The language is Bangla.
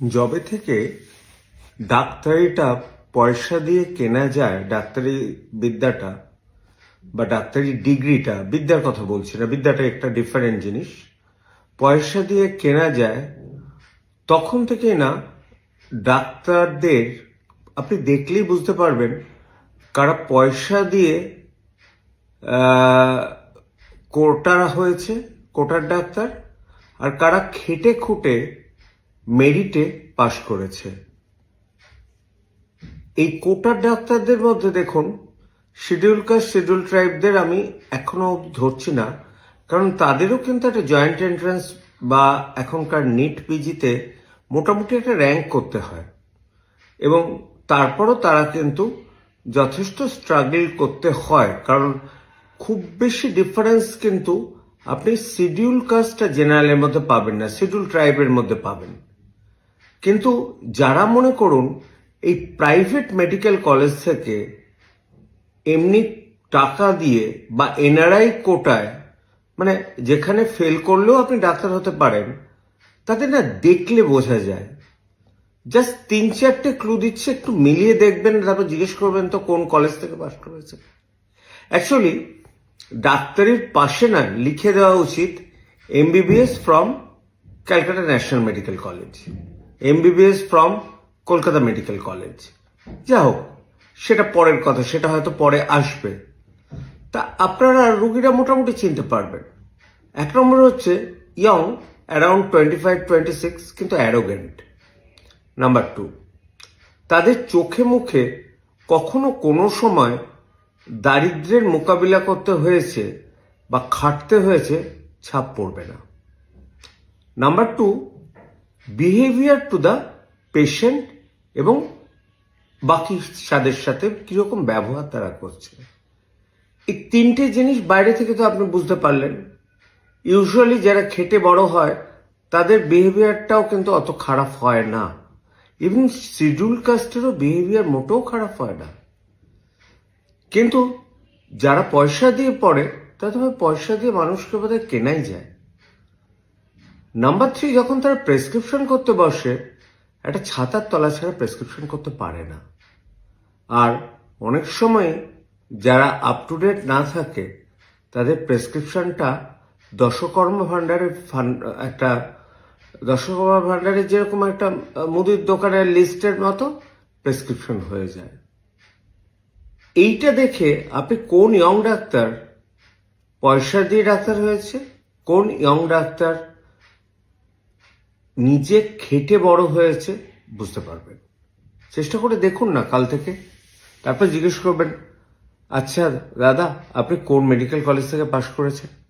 যবে থেকে ডাক্তারিটা পয়সা দিয়ে কেনা যায় ডাক্তারি বিদ্যাটা বা ডাক্তারি ডিগ্রিটা, বিদ্যার কথা বলছি না, বিদ্যাটা একটা ডিফারেন্ট জিনিস। পয়সা দিয়ে কেনা যায়, তখন থেকে না, ডাক্তারদের, আপনি দেখলেই বুঝতে পারবেন, কারা পয়সা দিয়ে কোটার হয়েছে, কোটার ডাক্তার, আর কারা খেটে খুঁটে মেরিটে পাশ করেছে। এই কোটার ডাক্তারদের মধ্যে দেখুন, শিডিউল কাস্ট, শিডিউল ট্রাইবদের আমি এখনও ধরছি না, কারণ তাদেরও কিন্তু একটা জয়েন্ট এন্ট্রান্স বা এখনকার নিট পিজিতে মোটামুটি একটা র্যাঙ্ক করতে হয়। এবং তারপরও তারা কিন্তু যথেষ্ট স্ট্রাগল করতে হয়, কারণ খুব বেশি ডিফারেন্স কিন্তু আপনি শিডিউল কাস্টটা জেনারেলের মধ্যে পাবেন না, শিডিউল ট্রাইবের মধ্যে পাবেন। কিন্তু যারা মনে করুন, এই প্রাইভেট মেডিকেল কলেজ থেকে এমনি টাকা দিয়ে বা এনআরআই কোটায় মানে যেখানে ফেল করলেও আপনি ডাক্তার হতে পারেন, তাদের না দেখলে বোঝা যায়। জাস্ট তিন চারটে ক্লু দিচ্ছে, একটু মিলিয়ে দেখবেন, তারপর জিজ্ঞেস করবেন, তো কোন কলেজ থেকে পাস করেছে? অ্যাকচুয়ালি ডাক্তারির পাশে না লিখে দেওয়া উচিত MBBS from Calcutta National Medical College MBBS from Kolkata Medical College যা হোক সেটা পরের কথা, সেটা হয়তো পরে আসবে। তা আপনারা রুগীরা মোটামুটি চিনতে পারবেন। এক নম্বর হচ্ছে young around twenty five twenty six কিন্তু অ্যারোগেন্ট নাম্বার টু তাদের চোখে মুখে কখনো কোনো সময় দারিদ্রের মোকাবিলা করতে হয়েছে বা খাটতে হয়েছে, ছাপ পড়বে না। Number two behaviour to the patient এবং বাকি তাদের সাথে কীরকম ব্যবহার তারা করছে। এই তিনটে জিনিস বাইরে থেকে তো আপনি বুঝতে পারলেন। ইউজুয়ালি যারা খেটে বড় হয়, তাদের বিহেভিয়ারটাও কিন্তু অত খারাপ হয় না। ইভেন শিডিউল কাস্টেরও বিহেভিয়ার মোটেও খারাপ হয় না। কিন্তু যারা পয়সা দিয়ে পড়ে তাদের পয়সা দিয়ে মানুষকে বোধহয় কেনাই যায়। নাম্বার থ্রি যখন তারা প্রেসক্রিপশন করতে বসে, একটা ছাতার তলা ছাড়া প্রেসক্রিপশন করতে পারে না। আর অনেক সময় যারা আপ টু ডেট না থাকে, তাদের প্রেসক্রিপশনটা দশকর্ম ভাণ্ডারের একটা দশকর্ম ভাণ্ডারের যেরকম একটা মুদির দোকানের লিস্টের মতো প্রেসক্রিপশন হয়ে যায়। এইটা দেখে আপনি কোন ইয়ং ডাক্তার পয়সা দিয়ে ডাক্তার হয়েছে, কোন ইয়ং ডাক্তার নিজে খেটে বড় হয়েছে, বুঝতে পারবেন। চেষ্টা করে দেখুন না কাল থেকে। তারপর জিজ্ঞেস করবেন আচ্ছা দাদা, আপনি কোন মেডিকেল কলেজ থেকে পাশ করেছেন?